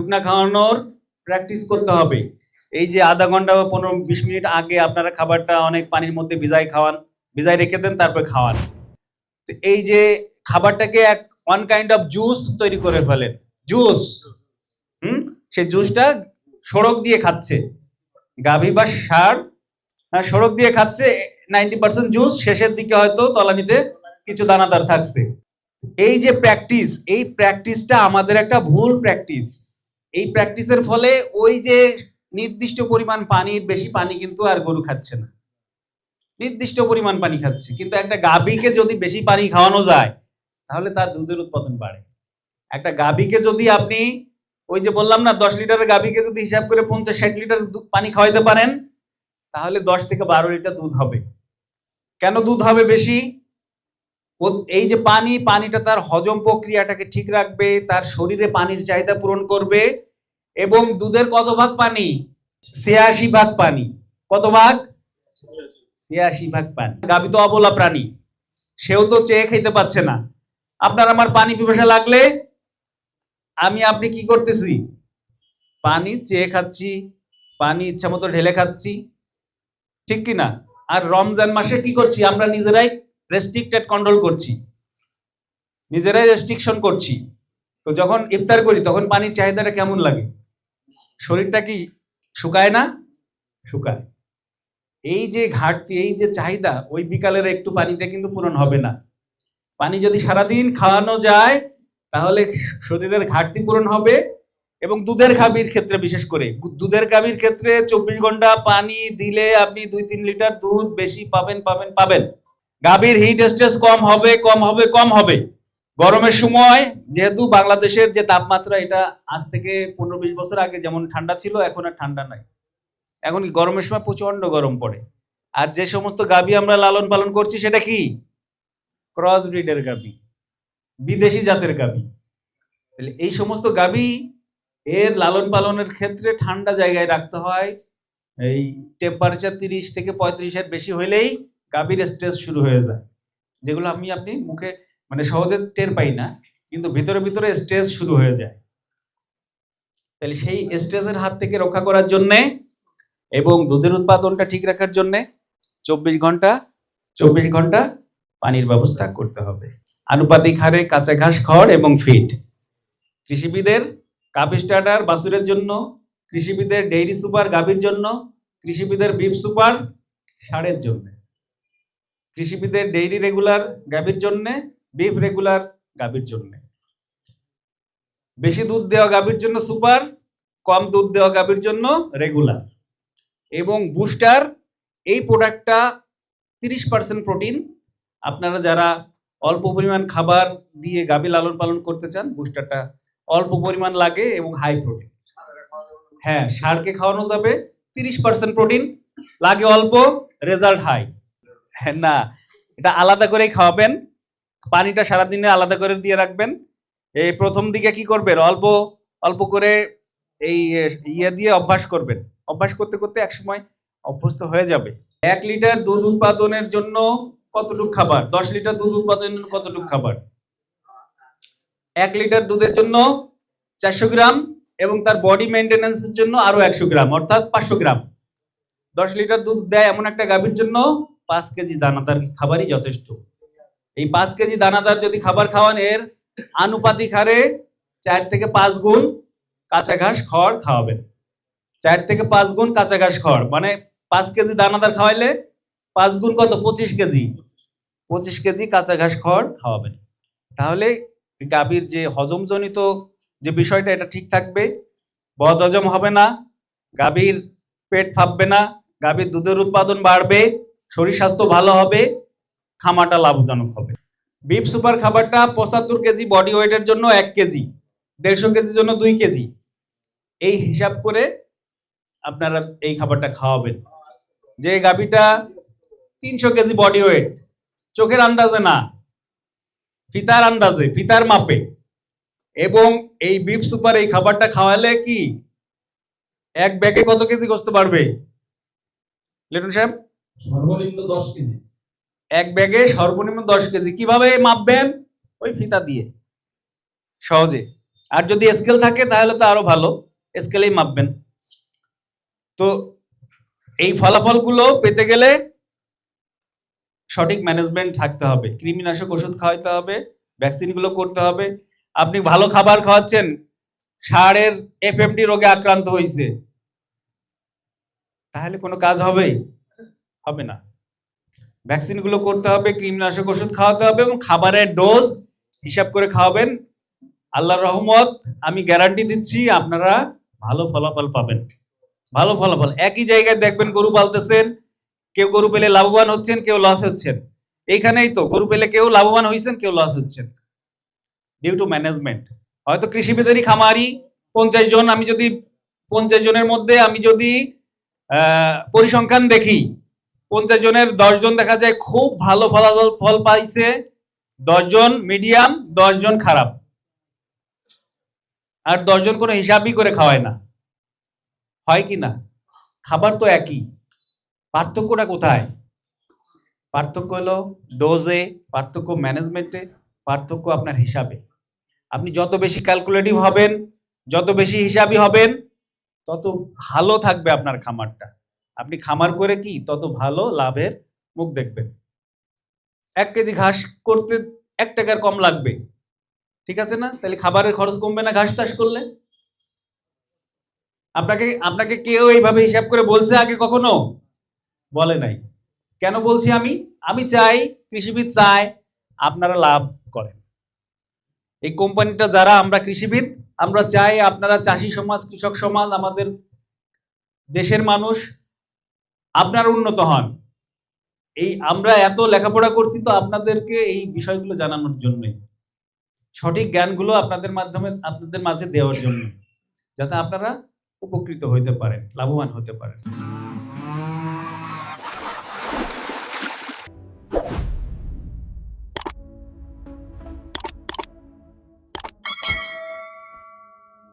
শুকনা খাওয়ানোর প্র্যাকটিস করতে হবে। এই যে আধা ঘণ্টা বা পনেরো বিশ মিনিট আগে আপনারা খাবারটা অনেক পানির মধ্যে ভিজাই খাওয়ান ভিজাই রেখে দেন তারপর খাওয়ান। তো এই যে খাবারটাকে এক ওয়ান কাইন্ড অফ জুস তৈরি করে ফেলেন। জুস হুম? সে জুসটা সড়ক দিয়ে খাচ্ছে। গাভী বা সার হ্যাঁ, সড়ক দিয়ে খাচ্ছে নাইনটি পার্সেন্ট জুস শেষের দিকে হয়তো তলানিতে কিছু দানাদার থাকছে। এই যে প্র্যাকটিস এই প্র্যাকটিসটা আমাদের একটা ভুল প্র্যাকটিস এই প্র্যাকটিসের ফলে ওই যে নির্দিষ্ট পরিমাণ পানির বেশি পানি কিন্তু আর গরু খাচ্ছে না। নির্দিষ্ট পরিমাণ পানি খাচ্ছে। কিন্তু একটা গাভীকে যদি বেশি পানি খাওয়ানো যায়, তাহলে তার দুধের উৎপাদন বাড়ে। একটা গাভীকে যদি আপনি ওই যে বললাম না, দশ লিটারের গাভীকে যদি হিসাব করে পঞ্চাশ, ষাট লিটার দুধ- পানি খাওয়াইতে পারেন, তাহলে দশ থেকে বারো লিটার দুধ হবে। কেন দুধ হবে বেশি? এই যে পানি, পানিটা তার হজম প্রক্রিয়াটাকে ঠিক রাখবে, তার শরীরে পানির চাহিদা পূরণ করবে এবং দুধের কত ভাগ পানি? ছিয়াশি ভাগ পানি। কত ভাগ ছিয়াশি ভাগ পানি। গাভী তো অবলা প্রাণী। সেও তো চেয়ে খেতে পাচ্ছে না। আপনার আমার পানি পিপাসা লাগলে আমি আপনি কি করতেছি? পানি চেয়ে খাচ্ছি, পানি ইচ্ছা মতো ঢেলে খাচ্ছি। ঠিক কি না আর রমজান মাসে কি করছি? আমরা নিজেরাই রেস্ট্রিক্টেড কন্ট্রোল করছি। নিজেরাই রেস্ট্রিকশন করছি। তো যখন ইফতার করি, তখন পানির চাহিদাটা কেমন লাগে? শরীরটা কি শুকায় না? শুকায়। এই যে ঘাটতি, এই যে চাহিদা, ওই বিকালের একটু পানিতে কিন্তু পূরণ হবে না। পানি যদি সারাদিন খাওয়ানো যায়, তাহলে শরীরের ঘাটতি পূরণ হবে এবং দুধের গাভীর ক্ষেত্রে বিশেষ করে। দুধের গাভীর ক্ষেত্রে চব্বিশ ঘণ্টা পানি দিলে আপনি দুই তিন লিটার দুধ বেশি পাবেন পাবেন পাবেন। গাভীর হিট স্ট্রেস কম হবে কম হবে কম হবে। গরমের সময় যেহেতু বাংলাদেশের যে তাপমাত্রা, এটা আজ থেকে পনেরো বিশ বছর আগে যেমন ঠান্ডা ছিল, এখন আর ঠান্ডা নাই। এখন গরমের সময় প্রচণ্ড গরম পড়ে। আর যে সমস্ত গাভী আমরা লালন পালন করছি, সেটা কি? ক্রস ব্রিডের গাভী, বিদেশি জাতের গাভী। তাহলে এই সমস্ত গাভী, এর লালন পালনের ক্ষেত্রে ঠান্ডা জায়গায় রাখতে হয়। এই টেম্পারেচার তিরিশ থেকে পঁয়ত্রিশের বেশি হইলেই গাভীর স্ট্রেস শুরু হয়ে যায়। যেগুলো আমি, আপনি মুখে মানে সহজে টের পাই না, কিন্তু ভিতরে ভিতরে স্ট্রেস শুরু হয়ে যায়। তাহলে সেই স্ট্রেসের হাত থেকে রক্ষা করার জন্যে এবং দুধের উৎপাদনটা ঠিক রাখার জন্যে চব্বিশ ঘণ্টা চব্বিশ ঘণ্টা পানির ব্যবস্থা করতে হবে। আনুপাতিক হারে কাঁচা ঘাস, খড় এবং ফিড। কৃষিবিদের কাপ স্টার্টার বাসুরের জন্য, কৃষিবিদের ডেইরি সুপার গাভীর জন্য, কৃষিবিদের বিফ সুপার সারের জন্য। কৃষিবিদের ডেইরি রেগুলার গাভীর জন্য বিফ রেগুলার গাভীর জন্য। বেশি দুধ দেওয়া গাভীর জন্য সুপার কম দুধ দেওয়া গাভীর জন্য রেগুলার এবং বুস্টার এই প্রোডাক্টটা তিরিশ পার্সেন্ট প্রোটিন আপনারা যারা অল্প পরিমাণ খাবার দিয়ে গাভী লালন পালন করতে চান বুস্টারটা অল্প পরিমাণ লাগে এবং হাই প্রোটিন হ্যাঁ সারকে খাওয়ানো যাবে, তিরিশ পার্সেন্ট প্রোটিন লাগে অল্প রেজাল্ট হাই না। এটা আলাদা করেই খাওয়াবেন। পানিটা সারাদিনে আলাদা করে দিয়ে রাখবেন। এই প্রথম দিকে কি করবেন? অল্প অল্প করে এই ইয়ে দিয়ে অভ্যাস করবেন। অভ্যাস করতে করতে একসময় অভ্যস্ত হয়ে যাবে। এক লিটার দুধ উৎপাদনের জন্য কতটুক খাবার? দশ লিটার দুধ উৎপাদনের কতটুক খাবার? এক লিটার দুধের জন্য চারশো গ্রাম এবং তার বডি মেনটেন্যান্সের জন্য আরও একশো গ্রাম, অর্থাৎ পাঁচশো গ্রাম। দশ লিটার দুধ দেয় এমন একটা গাভীর জন্য পাঁচ কেজি দানাদার খাবারই যথেষ্ট? এই পাঁচ কেজি দানাদার যদি খাবার খাওয়ান, এর আনুপাতিক হারে চার থেকে পাঁচ গুণ কাঁচা ঘাস খড় খাওয়াবেন। চার থেকে পাঁচ গুণ কাঁচা ঘাস খড় মানে পাঁচ কেজি দানাদার খাওয়াইলে পাঁচ গুণ কত? পঁচিশ কেজি। পঁচিশ কেজি কাঁচা ঘাস খড় খাওয়াবেন। তাহলে গাভীর যে হজমজনিত যে বিষয়টা, এটা ঠিক থাকবে। বদ হজম হবে না, গাভীর পেট ফাঁপবে না, গাভীর দুধের উৎপাদন বাড়বে। শরীর স্বাস্থ্য ভালো হবে খামাটা লাভজনক হবে। বিফ সুপার খাবারটা পঁচাত্তর কেজি বডি ওয়েটের জন্য এক কেজি, দেড়শো কেজির জন্য দুই কেজি। এই হিসাব করে আপনারা এই খাবারটা খাওয়াবেন। যে গাভীটা তিনশো কেজি বডি ওয়েট চোখের আন্দাজে না, ফিতার আন্দাজে, ফিতার মাপে। এবং এই বিফ সুপার এই খাবারটা খাওয়ালে কি, এক ব্যাগে কত কেজি গোস্ত পারবে লিটন সাহেব? সর্বনিম্ন দশ কেজি। এক ব্যাগে সর্বনিম্ন দশ কেজি। কীভাবে মাপবেন? ওই ফিতা দিয়ে। সহজে। আর যদি স্কেল থাকে, তাহলে তো আরও ভালো। স্কেলেই মাপবেন। তো এই ফলাফলগুলো পেতে গেলে সঠিক ম্যানেজমেন্ট থাকতে হবে। কৃমিনাশক ওষুধ খাওয়াইতে হবে ভ্যাকসিনগুলো করতে হবে। আপনি ভালো খাবার খাওয়াচ্ছেন ষাঁড়ের এফএমডি রোগে আক্রান্ত হয়েছে তাহলে কোনো কাজ হবে হবে না। ভ্যাকসিনগুলো করতে হবে, কৃমিনাশক ওষুধ খাওয়াতে হবে এবং খাবারের ডোজ হিসাব করে খাওয়াবেন। আল্লাহর রহমত, আমি গ্যারান্টি দিচ্ছি আপনারা ভালো ফলাফল পাবেন। ভালো ফলাফল। একই জায়গায় দেখবেন গরু পালতেছেন, কেউ গরু পেলে লাভবান হচ্ছেন, কেউ লস হচ্ছেন। এইখানেই তো, গরু পেলে কেউ লাভবান হয়েছেন কেউ লস হচ্ছেন। ডিউ টু ম্যানেজমেন্ট হয়তো কৃষিবিদেরই খামারি, পঞ্চাশ জন, আমি যদি পঞ্চাশ জনের মধ্যে আমি যদি পরিসংখ্যান দেখি পঞ্চাশ জনের দশ জন দেখা যায় খুব ভালো ফলাফল, ফল পাইছে। দশজন মিডিয়াম দশজন খারাপ। আর দশজন কোনো হিসাবই করে খাওয়ায় না। হয় কি না? খাবার তো একই। পার্থক্যটা কোথায়? পার্থক্য হলো ডোজে পার্থক্য ম্যানেজমেন্টে পার্থক্য আপনার হিসাবে। আপনি যত বেশি ক্যালকুলেটিভ হবেন, যত বেশি হিসাবই হবেন, তত ভালো থাকবে আপনার খামারটা। আপনি খামার করে কি তত ভালো লাভের মুখ দেখবেন। এক কেজি ঘাস করতে এক টাকার কম লাগবে। ঠিক আছে না? তাহলে খাবারের খরচ কমবে না ঘাস চাষ করলে? আপনাকে আপনাকে কেউ এইভাবে হিসাব করে বলছে আগে কখনো? বলে নাই। কেন বলছি আমি? আমি চাই কৃষিবিদ চায় আপনারা লাভ করেন। এই কোম্পানিটা যারা আমরা কৃষিবিদ, আমরা চাই আপনারা চাষি সমাজ, কৃষক সমাজ, আমাদের দেশের মানুষ আপনারা উন্নত হন। এই আমরা এত লেখাপড়া করছি তো আপনাদেরকে এই বিষয়গুলো জানানোর জন্য। সঠিক জ্ঞানগুলো আপনাদের মাধ্যমে, আপনাদের মাঝে দেওয়ার জন্য। যাতে আপনারা উপকৃত হইতে পারেন, লাভবান হতে পারেন।